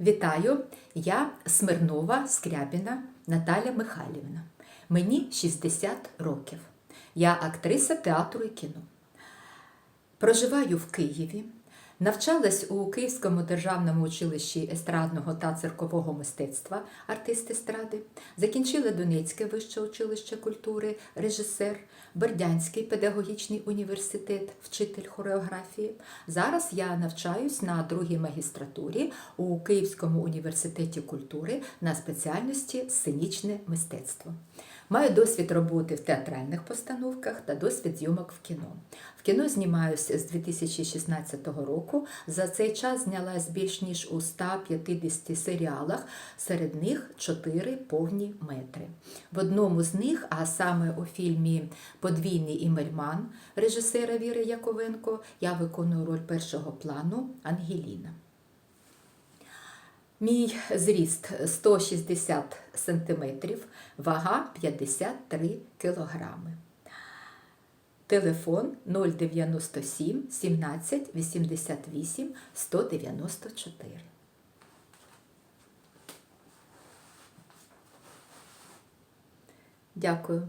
Вітаю! Я Смирнова Скрябіна Наталя Михайлівна. Мені 60 років. Я актриса театру і кіно. Проживаю в Києві. Навчалась у Київському державному училищі естрадного та циркового мистецтва артист естради. Закінчила Донецьке вище училище культури, режисер, Бердянський педагогічний університет, вчитель хореографії. Зараз я навчаюсь на другій магістратурі у Київському університеті культури на спеціальності сценічне мистецтво. Маю досвід роботи в театральних постановках та досвід зйомок в кіно. В кіно знімаюся з 2016 року. За цей час знялась більш ніж у 150 серіалах, серед них 4 повні метри. В одному з них, а саме у фільмі Подвійний імельман режисера Віри Яковенко, я виконую роль першого плану Ангеліна. Мій зріст 160 см, вага 53 кг. Телефон 097 17 88 194. Дякую.